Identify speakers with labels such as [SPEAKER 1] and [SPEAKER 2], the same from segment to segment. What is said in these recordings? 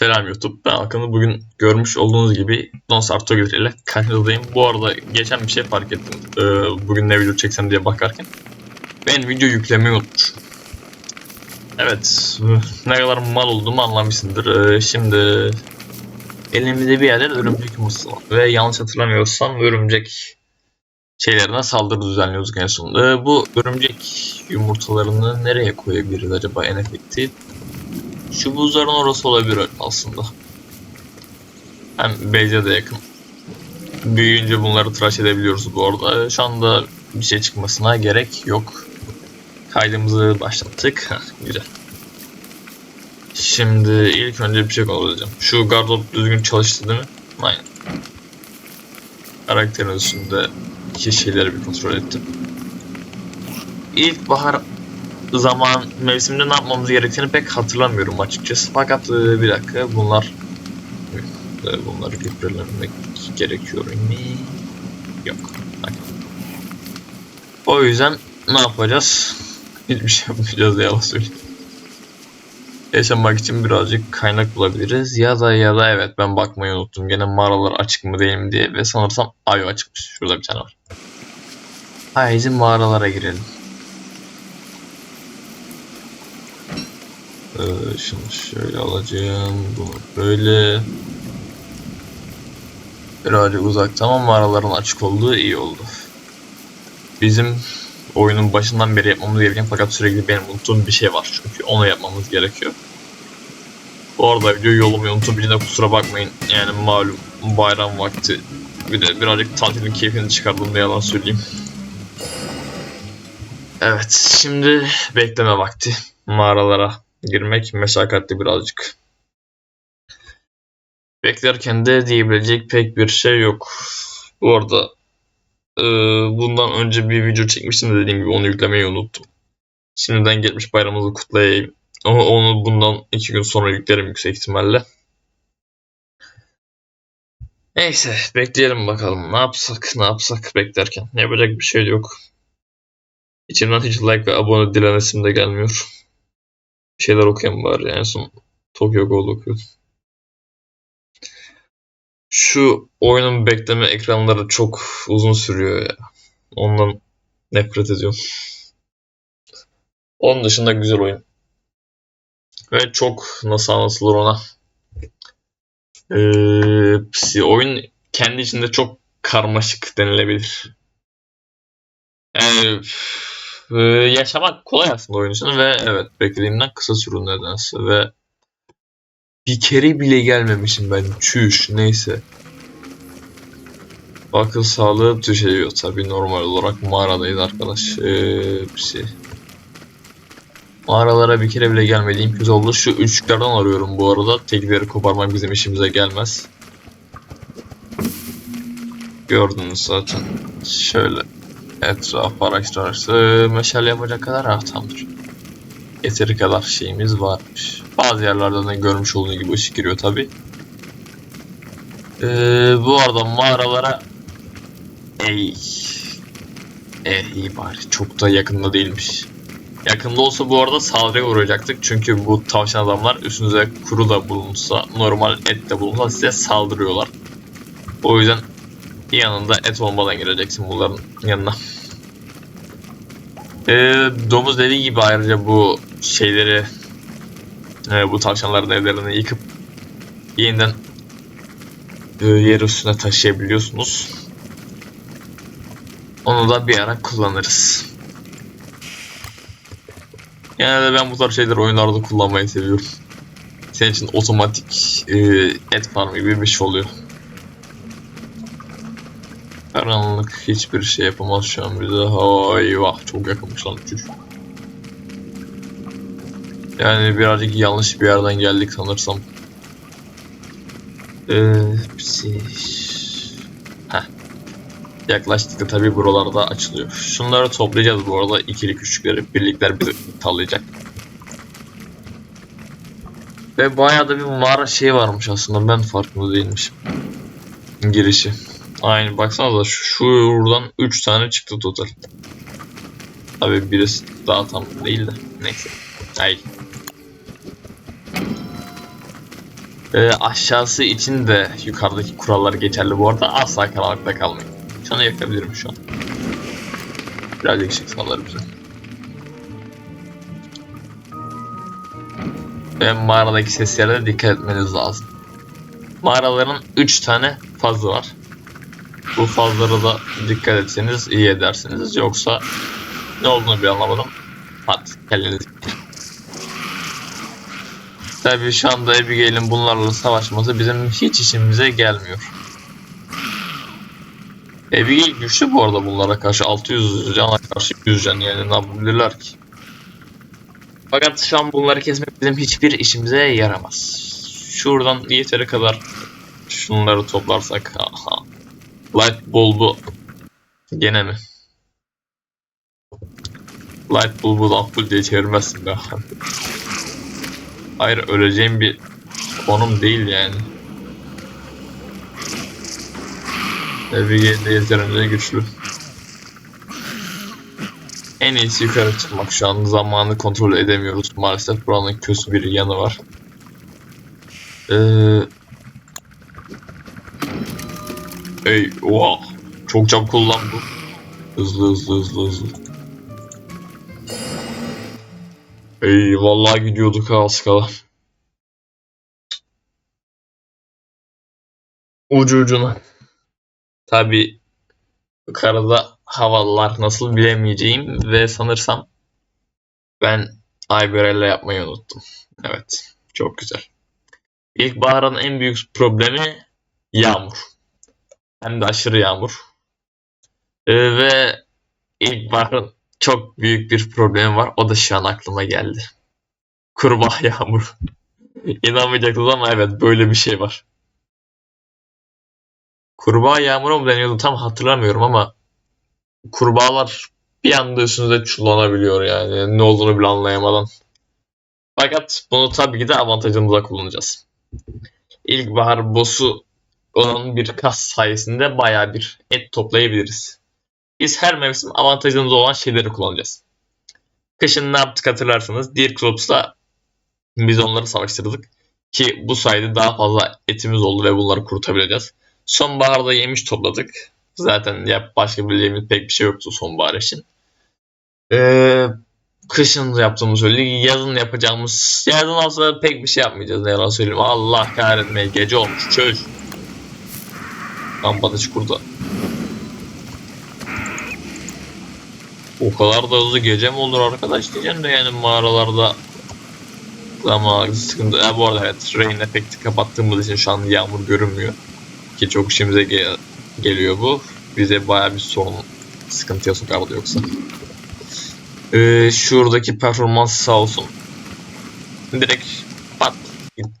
[SPEAKER 1] Selam YouTube. Ben Hakan'ı bugün görmüş olduğunuz gibi Don Sartogelir ile karşınızdayım. Bu arada geçen bir şey fark ettim. Ee, bugün ne video çeksem diye bakarken. Ben video yüklemeyi unutmuşum. Evet. Ne kadar mal olduğumu anlamışsındır. Ee, şimdi elimizde bir yerde örümcek var. Ve yanlış hatırlamıyorsam örümcek şeylerine saldırı düzenliyoruz en sonunda. Bu örümcek yumurtalarını nereye koyabiliriz acaba en efektif? Şu buzların orası olabilir aslında. Hem Beyze de yakın. Büyüyünce bunları tıraş edebiliyoruz bu arada. Şu anda bir şey çıkmasına gerek yok. Kaydımızı başlattık. Güzel. Şimdi ilk önce bir şey edeceğim. Şu gardırop düzgün çalıştı değil mi? Aynen. Karakterin üstünde iki şeyleri bir kontrol ettim. İlkbahar zaman mevsiminde ne yapmamız gerektiğini pek hatırlamıyorum açıkçası. Fakat e, bir dakika bunlar e, bunları gübrelemek gerekiyor mu? Yok. O yüzden ne yapacağız? Hiçbir şey yapmayacağız ya yalan. Yaşamak için birazcık kaynak bulabiliriz. Ya da ya da evet ben bakmayı unuttum. Gene mağaralar açık mı değil mi diye ve sanırsam Ayo açıkmış. Şurada bir tane var. Haydi mağaralara girelim. Ee, şunu şöyle alacağım. Bunu böyle. Birazcık uzakta ama mağaraların açık olduğu iyi oldu. Bizim oyunun başından beri yapmamız gereken fakat sürekli benim unuttuğum bir şey var. Çünkü onu yapmamız gerekiyor. Bu arada video yolumu unutup birine kusura bakmayın. Yani malum bayram vakti. Bir de birazcık tatilin keyfini çıkardım diye yalan söyleyeyim. Evet şimdi bekleme vakti. Mağaralara girmek meşakkatli birazcık. Beklerken de diyebilecek pek bir şey yok. Bu arada e, bundan önce bir video çekmiştim de dediğim gibi onu yüklemeyi unuttum. Şimdiden geçmiş bayramımızı kutlayayım. Ama onu bundan iki gün sonra yüklerim yüksek ihtimalle. Neyse bekleyelim bakalım. Ne yapsak ne yapsak beklerken. Yapacak bir şey yok. İçimden hiç like ve abone dilenesim de gelmiyor bir şeyler okuyayım bari. En son Tokyo Ghoul okuyordum. Şu oyunun bekleme ekranları çok uzun sürüyor ya. Ondan nefret ediyorum. Onun dışında güzel oyun. Ve çok nasıl anlatılır ona. Ee, oyun kendi içinde çok karmaşık denilebilir. Yani ee, yaşamak kolay aslında oyun için ve evet beklediğimden kısa sürüyor nedense ve bir kere bile gelmemişim ben. Çüş neyse. Akıl sağlığı düşüyor tabi normal olarak mağaradayız arkadaş. Ee, şey. Mağaralara bir kere bile gelmediğim kötü oldu. Şu üçlüklerden arıyorum bu arada. Tekleri koparmak bizim işimize gelmez. Gördünüz zaten. Şöyle etraf araştırırsa meşale yapacak kadar rahatımdır. Yeteri kadar şeyimiz varmış. Bazı yerlerden de görmüş olduğunuz gibi ışık giriyor tabi. Ee, bu arada mağaralara Ey Eh iyi bari çok da yakında değilmiş. Yakında olsa bu arada saldırıya uğrayacaktık. Çünkü bu tavşan adamlar üstünüze kuru da bulunsa, normal et de bulunsa size saldırıyorlar. O yüzden yanında et olmadan geleceksin bunların yanına. Ee, domuz dediği gibi ayrıca bu şeyleri e, bu tavşanların evlerini yıkıp yeniden e, yer üstüne taşıyabiliyorsunuz. Onu da bir ara kullanırız. Genelde ben bu tarz şeyleri oyunlarda kullanmayı seviyorum. Senin için otomatik e, et farm gibi bir şey oluyor. Karanlık hiçbir şey yapamaz şu an bize. Ay vah çok yakınmış lan uçuş. Yani birazcık yanlış bir yerden geldik sanırsam. Ee. Heh. Yaklaştık da tabi buralarda açılıyor. Şunları toplayacağız bu arada. İkilik üçlükleri. Birlikler bizi tallayacak. Ve bayağı da bir mağara şey varmış aslında. Ben farkında değilmişim. Girişi. Aynı baksanıza şuradan 3 tane çıktı total. Tabi birisi daha tam değil de neyse. Ay. Ee, aşağısı için de yukarıdaki kurallar geçerli bu arada. Asla karanlıkta kalmayın. Şunu yakabilirim şu an. Birazcık ışık sağlar bize. Ve mağaradaki seslere de dikkat etmeniz lazım. Mağaraların 3 tane fazı var. Bu fazlara da dikkat etseniz iyi edersiniz. Yoksa ne olduğunu bir anlamadım. Hadi kelleniz. Tabii şu anda Abigail'in bunlarla savaşması bizim hiç işimize gelmiyor. Abigail güçlü bu arada bunlara karşı 600 cana karşı 100 can yani ne yapabilirler ki? Fakat şu an bunları kesmek bizim hiçbir işimize yaramaz. Şuradan yeteri kadar şunları toplarsak. Light bulb'u gene mi? Light bulb'u ampul diye çevirmezsin be. Hayır öleceğim bir konum değil yani. Abigail de yeterince güçlü. En iyisi yukarı çıkmak. Şu an zamanı kontrol edemiyoruz. Maalesef buranın kötü bir yanı var. Ee... Ey, oha. Çok çabuk kullan bu. Hızlı hızlı hızlı hızlı. Ey vallahi gidiyorduk ha az kala. Ucu ucuna. Tabi yukarıda havalar nasıl bilemeyeceğim ve sanırsam ben Iberella yapmayı unuttum. Evet, çok güzel. İlkbaharın en büyük problemi yağmur. Hem de aşırı yağmur. Ee, ve ilkbaharın çok büyük bir problemi var. O da şu an aklıma geldi. Kurbağa yağmur. İnanmayacaksınız ama evet böyle bir şey var. Kurbağa yağmuru mu deniyordu tam hatırlamıyorum ama kurbağalar bir anda üstünüze çullanabiliyor yani ne olduğunu bile anlayamadan. Fakat bunu tabii ki de avantajımıza kullanacağız. İlkbahar boss'u olan bir kas sayesinde baya bir et toplayabiliriz. Biz her mevsim avantajımız olan şeyleri kullanacağız. Kışın ne yaptık hatırlarsanız Deer Crops'la biz onları savaştırdık. Ki bu sayede daha fazla etimiz oldu ve bunları kurutabileceğiz. Sonbaharda yemiş topladık. Zaten ya başka bildiğimiz pek bir şey yoktu sonbahar için. Ee, kışın yaptığımız öyle. Yazın yapacağımız... Yazın aslında pek bir şey yapmayacağız ne yalan söyleyeyim. Allah kahretmeye gece olmuş çöz. Lampada çukurda. O kadar da hızlı gece mi olur arkadaş diyeceğim de yani mağaralarda ama sıkıntı. Ya bu arada evet rain efekti kapattığımız için şu an yağmur görünmüyor. Ki çok işimize ge- geliyor bu. Bize baya bir sorun sıkıntıya sokardı yoksa. Ee, şuradaki performans sağ olsun. Direkt pat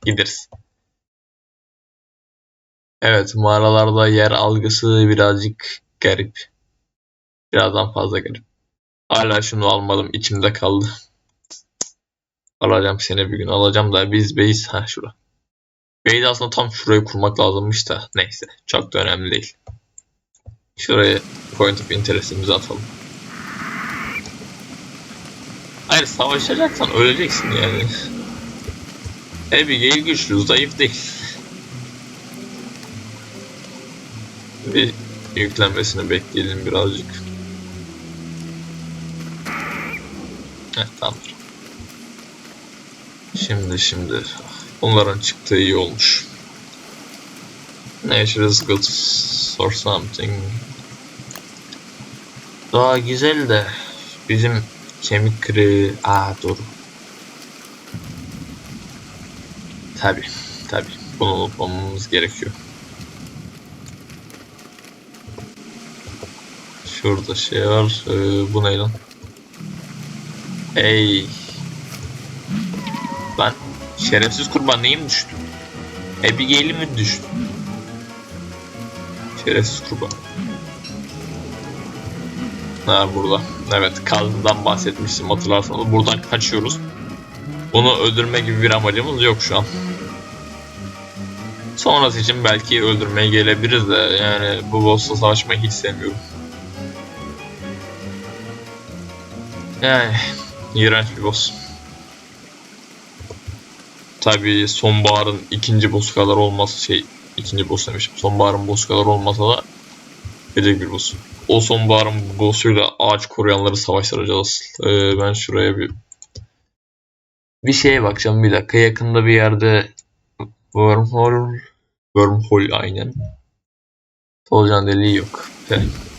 [SPEAKER 1] gideriz. Evet mağaralarda yer algısı birazcık garip. Birazdan fazla garip. Hala şunu almadım içimde kaldı. Alacağım seni bir gün alacağım da biz beyiz ha şura. Bey'i aslında tam şuraya kurmak lazımmış da neyse çok da önemli değil. Şuraya point of interest'imizi atalım. Hayır savaşacaksan öleceksin yani. Abigail güçlü, zayıf değil. Bir yüklenmesini bekleyelim birazcık. Heh, tamamdır. Şimdi şimdi bunların çıktığı iyi olmuş. Nature is good for something. Daha güzel de bizim kemik kırığı... Aa dur. Tabi tabi bunu unutmamamız gerekiyor. Şurada şey var. Ee, bu ne lan? Hey. Lan şerefsiz kurban neyim düştü? Abigail'i mi düştü? Şerefsiz kurban. Ha burada. Evet kazından bahsetmiştim hatırlarsanız. Buradan kaçıyoruz. Onu öldürme gibi bir amacımız yok şu an. Sonrası için belki öldürmeye gelebiliriz de yani bu boss'la savaşmayı hiç sevmiyorum. Yani iğrenç bir boss. Tabii sonbaharın ikinci boss'u kadar olması şey ikinci boss demişim. Sonbaharın boss'u kadar olmasa da gelecek bir boss. O sonbaharın boss'uyla ağaç koruyanları savaştıracağız. Ee, ben şuraya bir bir şeye bakacağım bir dakika. Yakında bir yerde wormhole wormhole aynen. Solucan deliği yok. Heh.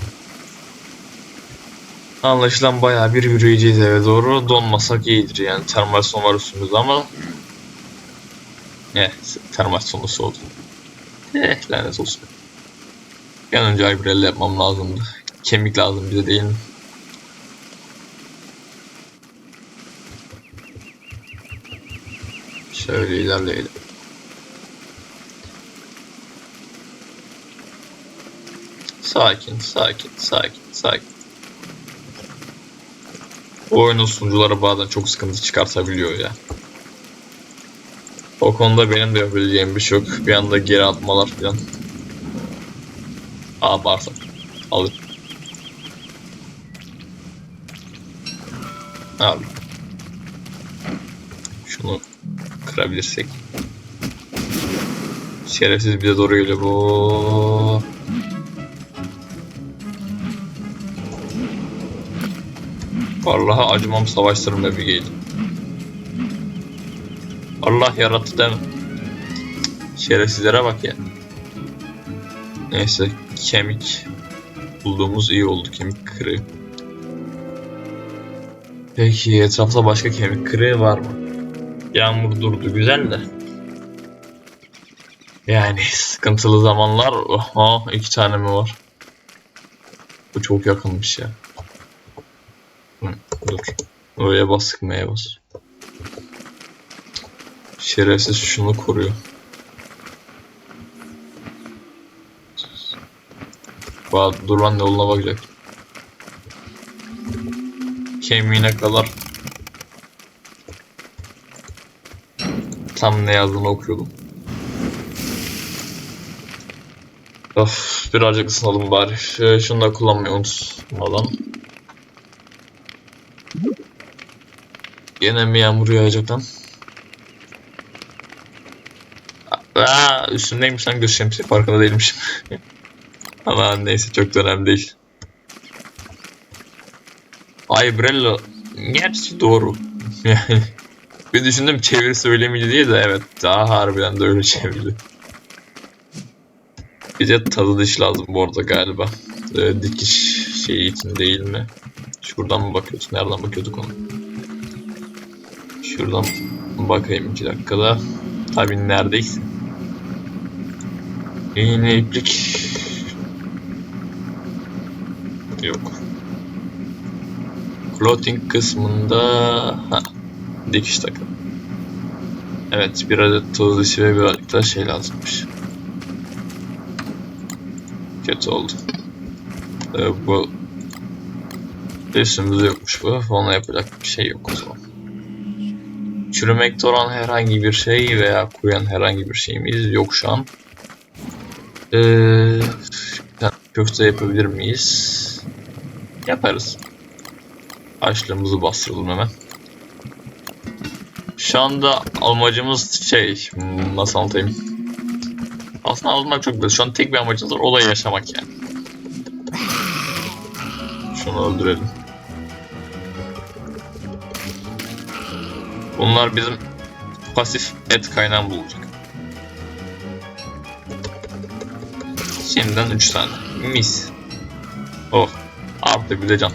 [SPEAKER 1] Anlaşılan bayağı bir yürüyeceğiz eve doğru. Donmasak iyidir yani. Termal son var üstümüzde ama Eh, termal sonusu oldu. Eh, lanet olsun. Bir an önce Ibrel'le yapmam lazımdı. Kemik lazım bize değil mi? Şöyle ilerleyelim. Sakin, sakin, sakin, sakin. Bu oyunun sunucuları bazen çok sıkıntı çıkartabiliyor ya. O konuda benim de yapabileceğim bir şey yok. Bir anda geri atmalar falan. Aa bağırsak. Alır. Abi. Şunu kırabilirsek. Şerefsiz bize doğru geliyor bu. Vallahi acımam savaştırım bir geydi. Allah yarattı mi? Şerefsizlere bak ya. Neyse kemik bulduğumuz iyi oldu kemik kırığı. Peki etrafta başka kemik kırığı var mı? Yağmur durdu güzel de. Yani sıkıntılı zamanlar oha iki tane mi var? Bu çok yakınmış ya. Dur. Oraya bas sıkmaya bas. Şerefsiz şunu koruyor. Bak dur lan yoluna bakacak. Kemiğine kadar tam ne yazdığını okuyordum. Of birazcık ısınalım bari. Ş- Şunu da kullanmayı unutmadan. Yine mi yağmur yağacak lan? Aa, üstündeymiş lan göz şemsiye farkında değilmişim. Ama neyse çok da önemli değil. Ay Brello gerçi doğru. Bir düşündüm çeviri söylemeydi diye de evet daha harbiden de öyle çevirdi. Bir de tadı diş lazım bu arada galiba. Ee, dikiş şeyi için değil mi? Şuradan mı bakıyoruz? Nereden bakıyorduk onu? Şuradan bakayım iki dakikada. Tabii neredeyiz? İğne iplik yok. Clothing kısmında ha, dikiş takım. Evet bir adet toz dişi ve birazcık da şey lazımmış. Kötü oldu. Ee, bu üstümüzde yokmuş bu. Ona yapacak bir şey yok o zaman. Çürümekte olan herhangi bir şey veya koyan herhangi bir şeyimiz yok şu an. Ee, köfte yapabilir miyiz? Yaparız. Açlığımızı bastıralım hemen. Şu anda amacımız şey, hmm, nasıl anlatayım? Aslında anlatmak çok basit. Şu an tek bir amacımız var, o da yaşamak yani. Şunu öldürelim. Bunlar bizim pasif et kaynağımız olacak. Şimdiden 3 tane. Mis. Oh. Artı bir de can.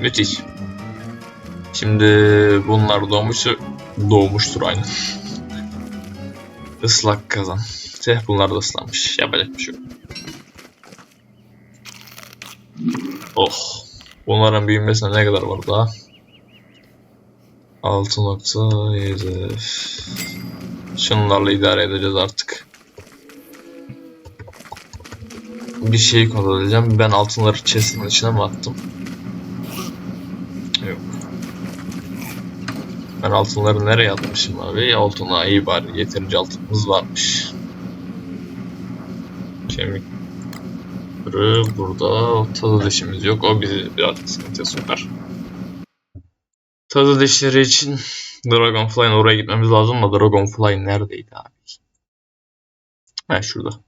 [SPEAKER 1] Müthiş. Şimdi bunlar doğmuştur. Doğmuştur aynen. Islak kazan. Teh bunlar da ıslanmış. Yapacak bir şey yok. Oh. Bunların büyümesine ne kadar var daha? 6.7 Şunlarla idare edeceğiz artık. Bir şey kontrol edeceğim. Ben altınları chest'in içine mi attım? Yok. Ben altınları nereye atmışım abi? Altına iyi bari. Yeterince altınımız varmış. Kemik burada. Tadı dişimiz yok. O bizi birazcık sıkıntıya sokar. Tadı dişleri için Dragonfly'ın oraya gitmemiz lazım da Dragonfly neredeydi abi? Ha şurada.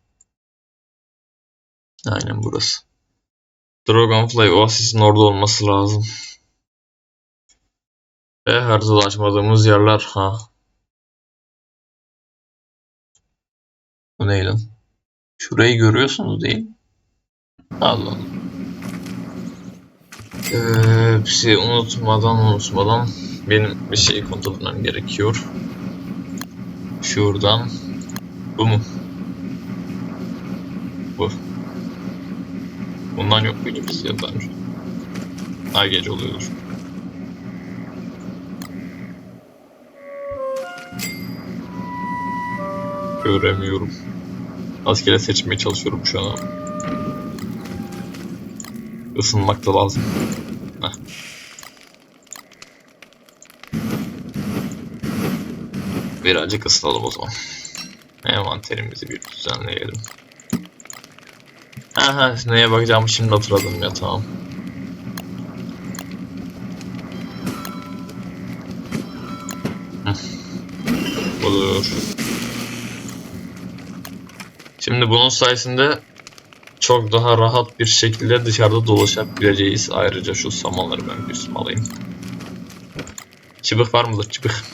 [SPEAKER 1] Aynen burası. Dragonfly Oasis'in orada olması lazım. Ve haritada açmadığımız yerler ha. Bu ne lan? Şurayı görüyorsunuz değil mi? Allah Allah. Ee, bir şey unutmadan unutmadan benim bir şey kontrol etmem gerekiyor. Şuradan. Bu mu? Bu. Bundan yok muydu biz ya daha önce? Ha gece oluyordur. Göremiyorum. Rastgele seçmeye çalışıyorum şu an ama. Isınmak da lazım. Heh. Birazcık ısıtalım o zaman. Envanterimizi bir düzenleyelim. Aha neye bakacağımı şimdi hatırladım ya tamam. Olur. Şimdi bunun sayesinde çok daha rahat bir şekilde dışarıda dolaşabileceğiz. Ayrıca şu samanları ben bir alayım. Çıbık var mıdır çıbık?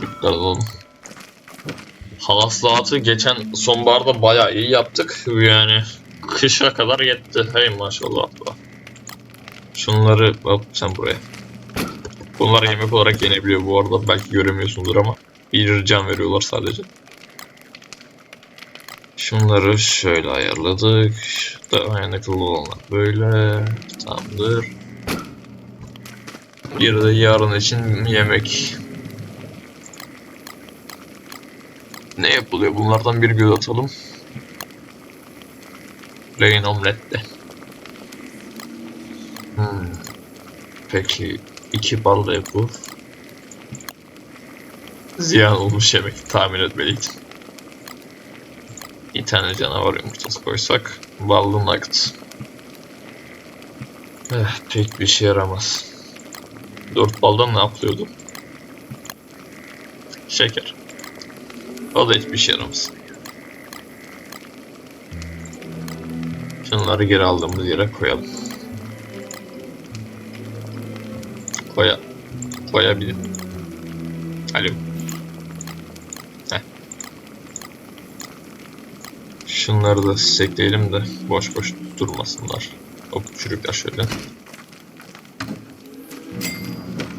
[SPEAKER 1] Çıbıkları alalım. Hasılatı geçen sonbaharda bayağı iyi yaptık. Yani kışa kadar yetti. Hey maşallah. Şunları hop sen buraya. Bunlar yemek olarak yenebiliyor bu arada. Belki göremiyorsundur ama. Bir can veriyorlar sadece. Şunları şöyle ayarladık. Dayanıklı olanlar böyle. Tamamdır. Bir de yarın için yemek. Ne yapılıyor? Bunlardan bir göz atalım. Plain omlette. Hmm. Peki iki ballı bu. Ziyan olmuş yemek tahmin etmeliydim. Bir tane canavar yumurtası koysak. Ballı nugget. Eh, pek bir şey yaramaz. Dört baldan ne yapılıyordu? Şeker. O da hiçbir şey yaramaz. Şunları geri aldığımız yere koyalım. Koya. Koyabilirim. Alo. Heh. Şunları da sekleyelim de boş boş durmasınlar. Hop çürükler şöyle.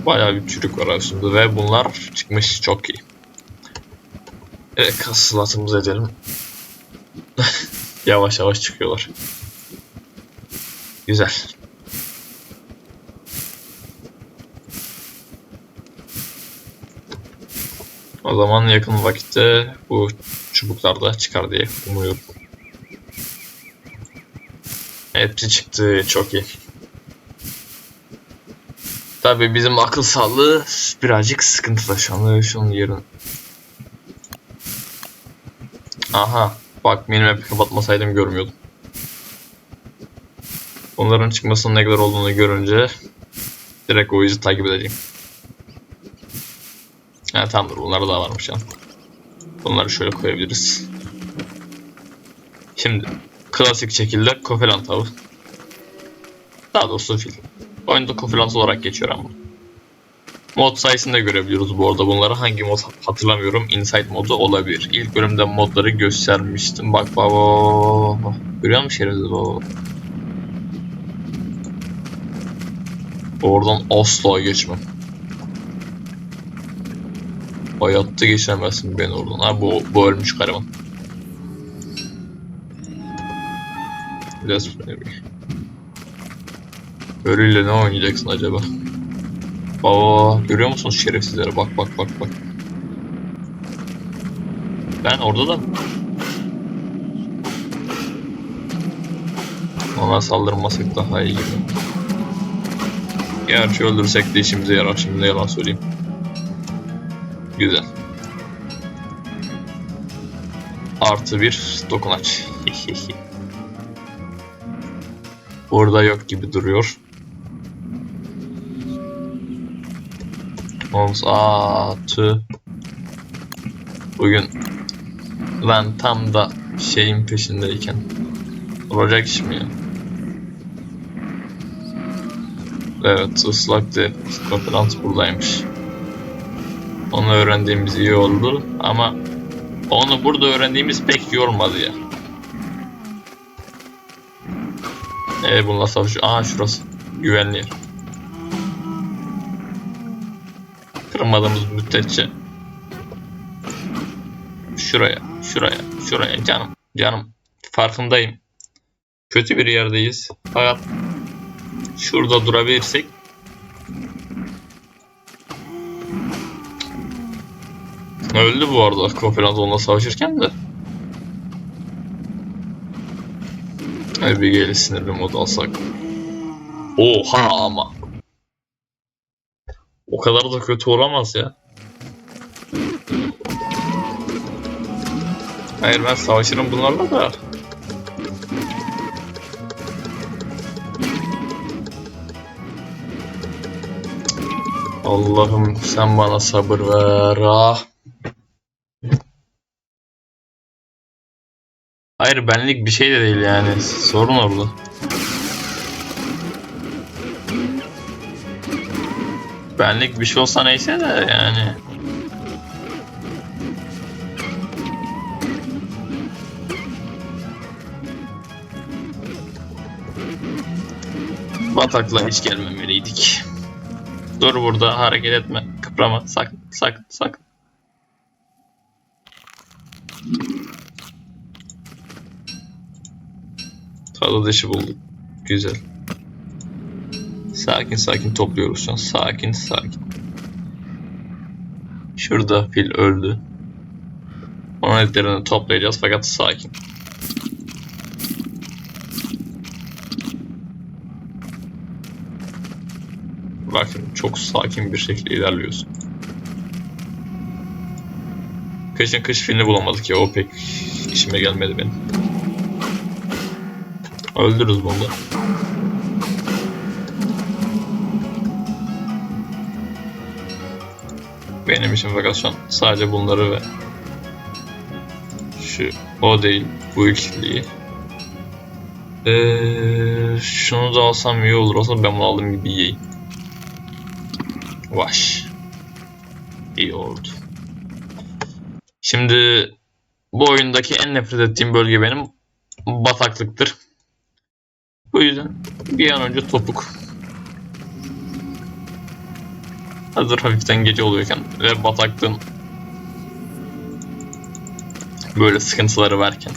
[SPEAKER 1] Bayağı bir çürük var aslında ve bunlar çıkmış çok iyi. Evet kasılatımızı edelim. yavaş yavaş çıkıyorlar. Güzel. O zaman yakın vakitte bu çubuklar da çıkar diye umuyorum. Hepsi çıktı çok iyi. Tabii bizim akıl sağlığı birazcık sıkıntıda şu anda şunun yerin. Aha bak benim hep kapatmasaydım görmüyordum. Onların çıkmasının ne kadar olduğunu görünce direkt o izi takip edeceğim. Ha tamamdır bunlar da varmış ya. Bunları şöyle koyabiliriz. Şimdi klasik şekilde kofelant avı. Daha doğrusu fil. Oyunda kofelant olarak geçiyor ama. Mod sayısını da görebiliyoruz bu arada bunları. Hangi mod hatırlamıyorum. Inside modu olabilir. İlk bölümde modları göstermiştim. Bak baba. Görüyor musun şerefsiz baba? Oradan asla geçmem. Hayatta geçemezsin ben oradan. Ha bu, bu ölmüş kahraman. Biraz Ölüyle ne oynayacaksın acaba? Aa, görüyor musunuz şerefsizlere? Bak bak bak bak. Ben orada da Ona saldırmasak daha iyi gibi. Gerçi öldürsek de işimize yarar. Şimdi yalan söyleyeyim. Güzel. Artı bir dokunaç. Burada yok gibi duruyor. Olmaz. Tüh. Bugün ben tam da şeyin peşindeyken. Olacak iş mi ya? Evet ıslak de konferans buradaymış. Onu öğrendiğimiz iyi oldu ama onu burada öğrendiğimiz pek yormadı ya. Evet bununla savaşıyor. Aa şurası. Güvenli yer. Kırmadığımız müddetçe. Şuraya, şuraya, şuraya canım, canım. Farkındayım. Kötü bir yerdeyiz. Fakat şurada durabilirsek Öldü bu arada konferans onunla savaşırken de. Bir gelin sinirli mod alsak. Oha ama. O kadar da kötü olamaz ya. Hayır ben savaşırım bunlarla da. Allah'ım sen bana sabır ver. Ah. Hayır benlik bir şey de değil yani. Sorun orada. Benlik bir şey olsa neyse de yani. Batakla hiç gelmemeliydik. Dur burada hareket etme. Kıprama. Sakın sakın sakın. Dışı bulduk. Güzel. Sakin sakin topluyoruz şu an. Sakin sakin. Şurada fil öldü. Onun etlerini toplayacağız fakat sakin. Bakın çok sakin bir şekilde ilerliyorsun. Kışın kış filmi bulamadık ya o pek işime gelmedi benim. Öldürürüz da. Benim için fakat şu an sadece bunları ve şu o değil bu ikiliyi. Ee, şunu da alsam iyi olur aslında ben bunu aldığım gibi yiyeyim. Vaş. İyi oldu. Şimdi bu oyundaki en nefret ettiğim bölge benim bataklıktır. Bu yüzden bir an önce topuk. Hazır hafiften gece oluyorken ve bataklığın böyle sıkıntıları varken.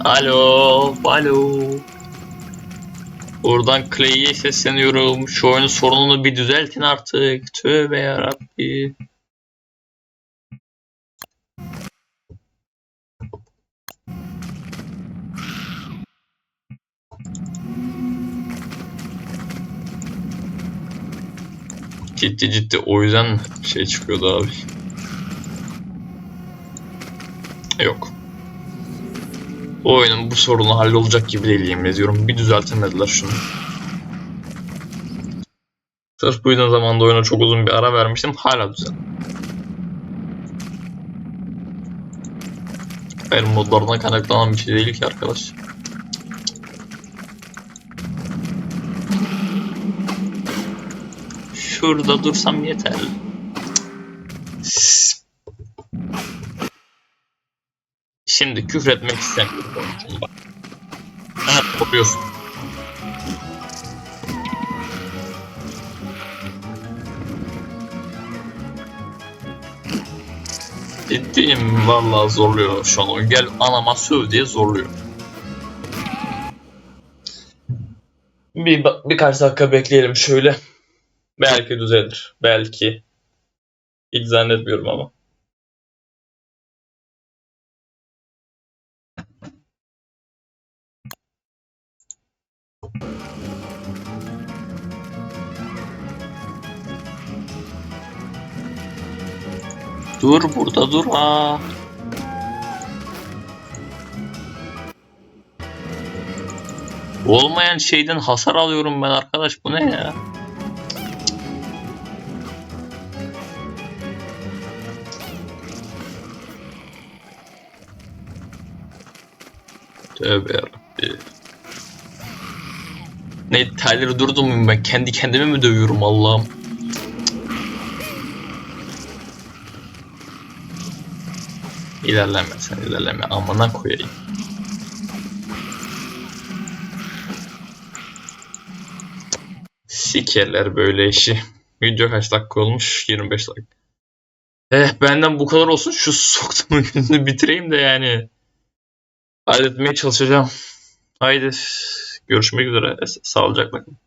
[SPEAKER 1] Alo, alo. Buradan Clay'e sesleniyorum. Şu oyunun sorununu bir düzeltin artık. Tövbe yarabbi. Ciddi ciddi o yüzden şey çıkıyordu abi. Yok. Bu oyunun bu sorunu hallolacak gibi değil yemin ediyorum. Bir düzeltemediler şunu. Sırf bu yüzden zamanında oyuna çok uzun bir ara vermiştim. Hala düzel. Hayır modlardan kaynaklanan bir şey değil ki arkadaş. Şurada dursam yeterli. Şimdi küfretmek istemiyorum. Ha, kopuyorsun. Ciddiyim vallahi zorluyor şu an. Gel anama söv diye zorluyor. Bir birkaç dakika bekleyelim şöyle. Belki düzelir. Belki. Hiç zannetmiyorum ama. Dur burada dur ha. Olmayan şeyden hasar alıyorum ben arkadaş bu ne ya? Tövbe yarabbi. Ne Tyler'ı durdum mu ben? Kendi kendime mi dövüyorum Allah'ım? İlerleme sen ilerleme amına koyayım. Sikerler böyle işi. Video kaç dakika olmuş? 25 dakika. Eh benden bu kadar olsun. Şu soktuğumun gününü bitireyim de yani. Halletmeye çalışacağım. Haydi görüşmek üzere. Sağlıcakla kalın.